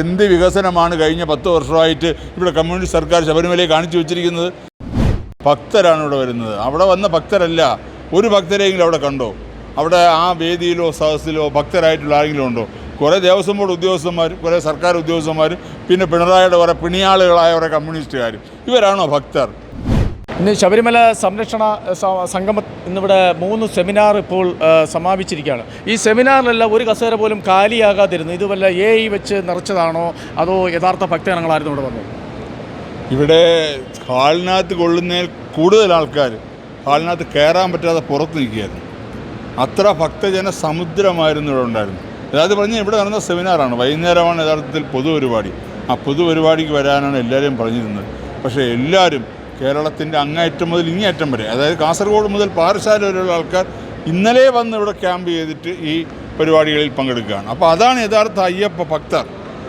എന്ത് വികസനമാണ് കഴിഞ്ഞ പത്ത് വർഷമായിട്ട് ഇവിടെ കമ്മ്യൂണിസ്റ്റ് സർക്കാർ ശബരിമലയെ കാണിച്ചു വെച്ചിരിക്കുന്നത്? ഭക്തരാണ് ഇവിടെ വരുന്നത്. അവിടെ വന്ന ഭക്തരല്ല. ഒരു ഭക്തരെങ്കിലും അവിടെ കണ്ടോ? അവിടെ ആ വേദിയിലോ സദസ്സിലോ ഭക്തരായിട്ടുള്ള ആരെങ്കിലും ഉണ്ടോ? കുറേ ദേവസ്വം ബോർഡ് ഉദ്യോഗസ്ഥന്മാരും കുറേ സർക്കാർ ഉദ്യോഗസ്ഥന്മാരും പിന്നെ പിണറായിയുടെ കുറേ പിണിയാളുകളായ കുറേ കമ്മ്യൂണിസ്റ്റുകാരും. ഇവരാണോ ഭക്തർ? ഇന്ന് ശബരിമല സംരക്ഷണ സംഗമ ഇന്നിവിടെ മൂന്ന് സെമിനാർ ഇപ്പോൾ സമാപിച്ചിരിക്കുകയാണ്. ഈ സെമിനാറിലെല്ലാം ഒരു കസേര പോലും കാലിയാകാതിരുന്നു ഇത് വല്ല എ ഐ വെച്ച് നിറച്ചതാണോ? അതോ യഥാർത്ഥ ഭക്തജനങ്ങളായിരുന്നു ഇവിടെ വന്നത്? ഇവിടെ ഹാളിനകത്ത് കൊള്ളുന്നതിൽ കൂടുതൽ ആൾക്കാർ ഹാളിനകത്ത് കയറാൻ പറ്റാതെ പുറത്ത് നിൽക്കുകയായിരുന്നു അത്ര ഭക്തജന സമുദ്രമായിരുന്നു ഇവിടെ ഉണ്ടായിരുന്നു അതായത് പറഞ്ഞാൽ ഇവിടെ നടന്ന സെമിനാറാണ്. വൈകുന്നേരമാണ് യഥാർത്ഥത്തിൽ പൊതുപരിപാടി. ആ പൊതുപരിപാടിക്ക് വരാനാണ് എല്ലാവരെയും പറഞ്ഞിരുന്നത്. പക്ഷേ എല്ലാവരും കേരളത്തിന്റെ അങ്ങേയറ്റം മുതൽ ഇങ്ങേയറ്റം വരെ. അതായത് കാസർഗോഡ് മുതൽ പാറശാല വരെയുള്ള ആൾക്കാർ ഇന്നലെ വന്ന് ഇവിടെ ക്യാമ്പ് ചെയ്തിട്ട് ഈ പരിപാടികളിൽ പങ്കെടുക്കുകയാണ്. അപ്പോൾ അതാണ് യഥാർത്ഥ അയ്യപ്പ ഭക്തർ.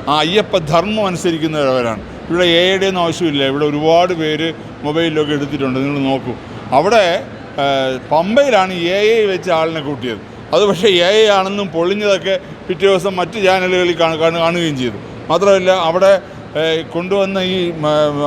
ആ അയ്യപ്പ ധർമ്മം അനുസരിക്കുന്നവരാണ്. ഇവിടെ എ ഐയുടെ ഒന്നും ആവശ്യമില്ല. ഇവിടെ ഒരുപാട് പേര് മൊബൈലിലൊക്കെ എടുത്തിട്ടുണ്ട്. നിങ്ങൾ നോക്കൂ. അവിടെ പമ്പയിലാണ് എ ഐ വെച്ച് ആളിനെ കൂട്ടിയത്. അത് പക്ഷേ എ ഐ ആണെന്നും പൊളിഞ്ഞതൊക്കെ പിറ്റേ ദിവസം മറ്റ് ചാനലുകളിൽ കാണു- കാണു- കാണുകയും ചെയ്തു. മാത്രമല്ല അവിടെ കൊണ്ടുവന്ന ഈ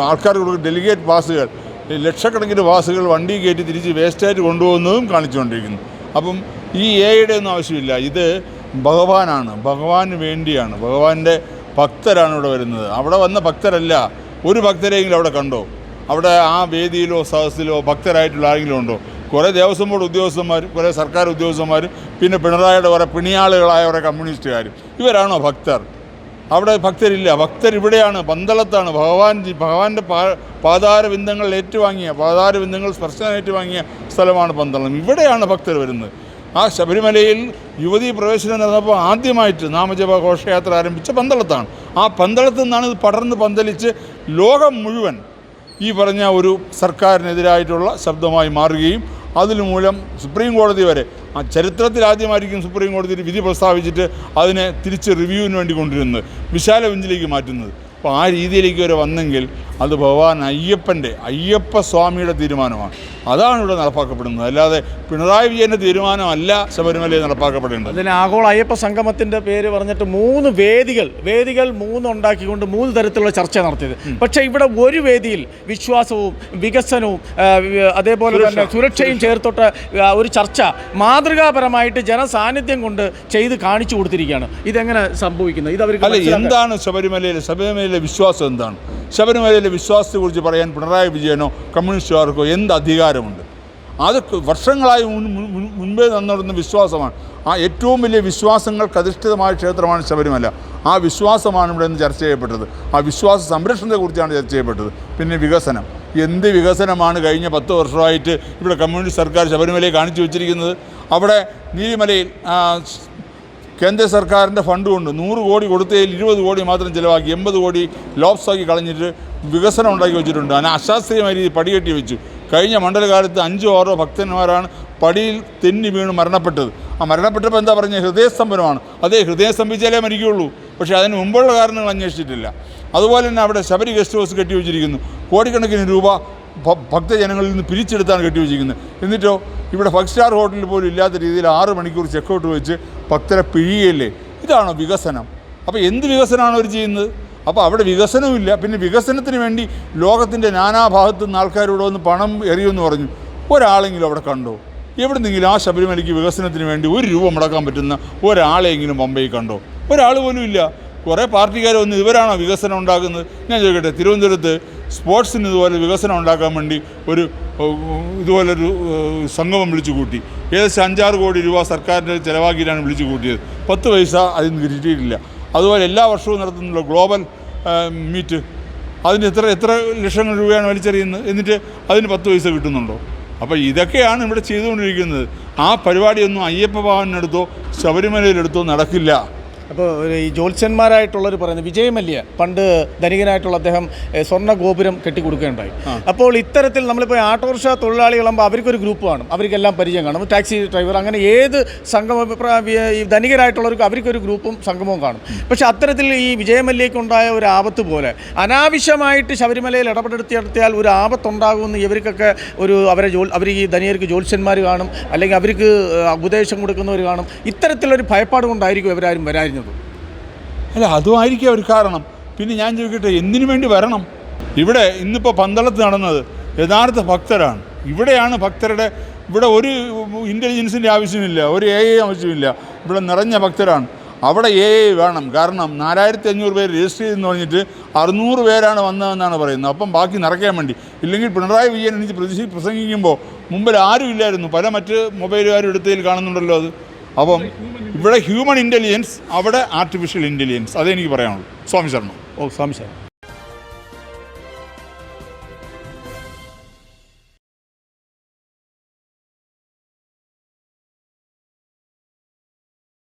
ആൾക്കാർ കൊടുക്കുന്ന ഡെലിഗേറ്റ് പാസുകൾ ലക്ഷക്കണക്കിന് പാസുകൾ വണ്ടി കയറ്റി തിരിച്ച് വേസ്റ്റായിട്ട് കൊണ്ടുപോകുന്നതും കാണിച്ചുകൊണ്ടിരിക്കുന്നു. അപ്പം ഈ എയുടെ ഒന്നും ആവശ്യമില്ല. ഇത് ഭഗവാനാണ്. ഭഗവാന് വേണ്ടിയാണ്. ഭഗവാന്റെ ഭക്തരാണ് ഇവിടെ വരുന്നത്. അവിടെ വന്ന ഭക്തരല്ല. ഒരു ഭക്തരെങ്കിലും അവിടെ കണ്ടോ? അവിടെ ആ വേദിയിലോ സദസ്സിലോ ഭക്തരായിട്ടുള്ള ആരെങ്കിലും ഉണ്ടോ? കുറേ ദേവസ്വം ബോർഡ് ഉദ്യോഗസ്ഥന്മാർ കുറേ സർക്കാർ ഉദ്യോഗസ്ഥന്മാർ പിന്നെ പിണറായിയുടെ കുറേ പിണിയാളുകളായ കുറേ കമ്മ്യൂണിസ്റ്റുകാരും. ഇവരാണോ ഭക്തർ? അവിടെ ഭക്തരില്ല. ഭക്തർ ഇവിടെയാണ് പന്തളത്താണ്. ഭഗവാൻ ഭഗവാന്റെ പാ പാതാരബിന്ദങ്ങൾ ഏറ്റുവാങ്ങിയ പാതാരബിന്ദങ്ങൾ സ്പർശനം ഏറ്റുവാങ്ങിയ സ്ഥലമാണ് പന്തളം. ഇവിടെയാണ് ഭക്തർ വരുന്നത്. ആ ശബരിമലയിൽ യുവതീ പ്രവേശനം നടന്നപ്പോൾ ആദ്യമായിട്ട് നാമജപ ഘോഷയാത്ര ആരംഭിച്ച പന്തളത്താണ്. ആ പന്തളത്ത് നിന്നാണ് ഇത് പടർന്ന് പന്തലിച്ച് ലോകം മുഴുവൻ ഈ പറഞ്ഞ ഒരു സർക്കാരിനെതിരായിട്ടുള്ള ശബ്ദമായി മാറുകയും അതിനുമൂലം സുപ്രീം കോടതി വരെ ആ ചരിത്രത്തിൽ ആദ്യമായിരിക്കും സുപ്രീം കോടതി വിധി പ്രസ്താവിച്ചിട്ട് അതിനെ തിരിച്ച് റിവ്യൂവിന് വേണ്ടി കൊണ്ടുവരുന്നത്. വിശാല ബെഞ്ചിലേക്ക് മാറ്റുന്നത്. അപ്പോൾ ആ രീതിയിലേക്ക് വരെ വന്നെങ്കിൽ അത് ഭഗവാൻ അയ്യപ്പന്റെ അയ്യപ്പ സ്വാമിയുടെ തീരുമാനമാണ്. അതാണ് ഇവിടെ നടപ്പാക്കപ്പെടുന്നത്. അല്ലാതെ പിണറായി വിജയന്റെ തീരുമാനമല്ല ശബരിമലയിൽ നടപ്പാക്കപ്പെടേണ്ടത് അതിന് ആഗോള അയ്യപ്പ സംഗമത്തിന്റെ പേര് പറഞ്ഞിട്ട് മൂന്ന് വേദികൾ വേദികൾ മൂന്ന് ഉണ്ടാക്കിക്കൊണ്ട് മൂന്ന് തരത്തിലുള്ള ചർച്ച നടത്തിയത്. പക്ഷേ ഇവിടെ ഒരു വേദിയിൽ വിശ്വാസവും വികസനവും അതേപോലെ തന്നെ സുരക്ഷയും ചേർത്തോട്ട് ഒരു ചർച്ച മാതൃകാപരമായിട്ട് ജനസാന്നിധ്യം കൊണ്ട് ചെയ്ത് കാണിച്ചു കൊടുത്തിരിക്കുകയാണ്. ഇതെങ്ങനെ സംഭവിക്കുന്നത് ഇത് അവർ എന്താണ് ശബരിമലയിൽ എന്താണ് ശബരിമലയിലെ വിശ്വാസം എന്താണ്? ശബരിമലയിലെ വിശ്വാസത്തെക്കുറിച്ച് പറയാൻ പിണറായി വിജയനോ കമ്മ്യൂണിസ്റ്റുകാർക്കോ എന്ത് അധികാരമുണ്ട്? അത് വർഷങ്ങളായി മുൻ- മുൻ- മുൻ- മുൻപേ നിന്നിരുന്ന വിശ്വാസമാണ്. ആ ഏറ്റവും വലിയ വിശ്വാസങ്ങൾക്ക് അധിഷ്ഠിതമായ ക്ഷേത്രമാണ് ശബരിമല. ആ വിശ്വാസമാണ് ഇവിടെ നിന്ന് ചർച്ച ചെയ്യപ്പെട്ടത്. ആ വിശ്വാസ സംരക്ഷണത്തെക്കുറിച്ചാണ് ചർച്ച ചെയ്യപ്പെട്ടത്. പിന്നെ വികസനം. എന്ത് വികസനമാണ് കഴിഞ്ഞ പത്ത് വർഷമായിട്ട് ഇവിടെ കമ്മ്യൂണിസ്റ്റ് സർക്കാർ ശബരിമലയെ കാണിച്ചു വെച്ചിരിക്കുന്നത്? അവിടെ നീലിമലയിൽ കേന്ദ്ര സർക്കാരിന്റെ ഫണ്ട് കൊണ്ട് നൂറ് കോടി കൊടുത്തതിൽ ഇരുപത് കോടി മാത്രം ചിലവാക്കി എൺപത് കോടി ലോപ്സാക്കി കളഞ്ഞിട്ട് വികസനം ഉണ്ടാക്കി വെച്ചിട്ടുണ്ട്. അതിനെ അശാസ്ത്രീയമായ രീതിയിൽ പടികെട്ടി വെച്ചു. കഴിഞ്ഞ മണ്ഡലകാലത്ത് അഞ്ചോ ആറോ ഭക്തന്മാരാണ് പടിയിൽ തെന്നി വീണ് മരണപ്പെട്ടത്. ആ മരണപ്പെട്ടപ്പോൾ എന്താ പറഞ്ഞത് ഹൃദയസ്തംഭനമാണ്. അതേ ഹൃദയം സ്തംഭിച്ചാലേ മരിക്കുകയുള്ളൂ. പക്ഷേ അതിന് മുമ്പുള്ള കാരണങ്ങൾ അന്വേഷിച്ചിട്ടില്ല. അതുപോലെ തന്നെ അവിടെ ശബരി ഗസ്റ്റ് ഹൗസ് കെട്ടി വെച്ചിരിക്കുന്നു. കോടിക്കണക്കിന് രൂപ ഭക്തജനങ്ങളിൽ നിന്ന് പിരിച്ചെടുത്താണ് കെട്ടിവെച്ചിരിക്കുന്നത് എന്നിട്ടോ ഇവിടെ ഫൈവ് സ്റ്റാർ ഹോട്ടലിൽ പോലും ഇല്ലാത്ത രീതിയിൽ ആറ് മണിക്കൂർ ചെക്കൗട്ട് വെച്ച് ഭക്തരെ പിഴിയല്ലേ ഇതാണോ വികസനം. അപ്പോൾ എന്ത് വികസനമാണ് അവർ ചെയ്യുന്നത്? അപ്പോൾ അവിടെ വികസനമില്ല പിന്നെ വികസനത്തിന് വേണ്ടി ലോകത്തിന്റെ നാനാഭാഗത്തു നിന്ന് ആൾക്കാരോട് വന്ന് പണം എറിയുമെന്ന് പറഞ്ഞു. ഒരാളെങ്കിലും അവിടെ കണ്ടോ? എവിടെന്നെങ്കിലും ആ ശബരിമലയ്ക്ക് വികസനത്തിന് വേണ്ടി ഒരു രൂപ മുടക്കാൻ പറ്റുന്ന ഒരാളെങ്കിലും പമ്പയിൽ കണ്ടോ? ഒരാൾ പോലും ഇല്ല. കുറേ പാർട്ടിക്കാർ വന്ന് ഇവരാണോ വികസനം ഉണ്ടാക്കുന്നത്? ഞാൻ ചോദിക്കട്ടെ തിരുവനന്തപുരത്ത് സ്പോർട്സിന് ഇതുപോലെ വികസനം ഉണ്ടാക്കാൻ വേണ്ടി ഒരു ഇതുപോലൊരു സംഗമം വിളിച്ചു കൂട്ടി. ഏകദേശം അഞ്ചാറ് കോടി രൂപ സർക്കാരിന്റെ ചിലവാക്കിയിട്ടാണ് വിളിച്ചു കൂട്ടിയത്. പത്ത് പൈസ അതിന് കിട്ടിയിട്ടില്ല. അതുപോലെ എല്ലാ വർഷവും നടത്തുന്നുള്ള ഗ്ലോബൽ മീറ്റ്. അതിന് എത്ര എത്ര ലക്ഷങ്ങൾ രൂപയാണ് വലിച്ചെറിയുന്നത്? എന്നിട്ട് അതിന് പത്ത് പൈസ കിട്ടുന്നുണ്ടോ? അപ്പോൾ ഇതൊക്കെയാണ് ഇവിടെ ചെയ്തുകൊണ്ടിരിക്കുന്നത്. ആ പരിപാടിയൊന്നും അയ്യപ്പ ഭവനെടുത്തോ ശബരിമലയിലെടുത്തോ നടക്കില്ല. അപ്പോൾ ഈ ജ്യോത്സ്യന്മാരായിട്ടുള്ളവർ പറയുന്നത് വിജയമല്യ. പണ്ട് ധനികനായിട്ടുള്ള അദ്ദേഹം സ്വർണ ഗോപുരം കെട്ടിക്കൊടുക്കുകയുണ്ടായി. അപ്പോൾ ഇത്തരത്തിൽ നമ്മളിപ്പോൾ ഓട്ടോറിക്ഷ തൊഴിലാളികളാകുമ്പോൾ അവർക്കൊരു ഗ്രൂപ്പ് കാണും. അവർക്കെല്ലാം പരിചയം കാണും. ടാക്സി ഡ്രൈവർ അങ്ങനെ ഏത് സംഗമ ഈ ധനികരായിട്ടുള്ളവർക്ക് അവർക്കൊരു ഗ്രൂപ്പും സംഗമവും കാണും. പക്ഷേ അത്തരത്തിൽ ഈ വിജയമല്യക്കുണ്ടായ ഒരു ആപത്ത് പോലെ അനാവശ്യമായിട്ട് ശബരിമലയിൽ ഇടപെടുത്തിയെടുത്തിയാൽ ഒരു ആപത്തുണ്ടാകുമെന്ന് ഇവർക്കൊക്കെ ഒരു അവരെ ജോൽ അവർ ഈ ധനികർക്ക് ജ്യോത്സ്യന്മാർ കാണും. അല്ലെങ്കിൽ അവർക്ക് ഉപദേശം കൊടുക്കുന്നവർ കാണും. ഇത്തരത്തിലൊരു ഭയപ്പാട് കൊണ്ടായിരിക്കും ഇവരാരും വരായിരുന്നത് അല്ല അതുമായിരിക്കും ഒരു കാരണം. പിന്നെ ഞാൻ ചോദിക്കട്ടെ എന്തിനു വേണ്ടി വരണം? ഇവിടെ ഇന്നിപ്പോൾ പന്തളത്ത് നടന്നത് യഥാർത്ഥ ഭക്തരാണ്. ഇവിടെയാണ് ഭക്തരുടെ ഇവിടെ ഒരു ഇന്റലിജൻസിന്റെ ആവശ്യമില്ല ഒരു എ ഐ ആവശ്യമില്ല. ഇവിടെ നിറഞ്ഞ ഭക്തരാണ്. അവിടെ എ ഐ വേണം. കാരണം നാലായിരത്തി അഞ്ഞൂറ് പേര് രജിസ്റ്റർ ചെയ്തെന്ന് പറഞ്ഞിട്ട് അറുന്നൂറ് പേരാണ് വന്നതെന്നാണ് പറയുന്നത്. അപ്പം ബാക്കി നിറയ്ക്കാൻ വേണ്ടി. ഇല്ലെങ്കിൽ പിണറായി വിജയൻ എനിക്ക് പ്രതി പ്രസംഗിക്കുമ്പോൾ മുമ്പിൽ ആരും ഇല്ലായിരുന്നു. പല മറ്റ് മൊബൈലുകാരും എടുത്തതിൽ കാണുന്നുണ്ടല്ലോ അത്. അപ്പം ഇവിടെ ഹ്യൂമൻ ഇന്റലിജൻസ് അവിടെ ആർട്ടിഫിഷ്യൽ ഇന്റലിജൻസ് അതെനിക്ക് പറയാനുള്ളൂ. സ്വാമി ശർമ്മ. ഓ സ്വാമി സാർ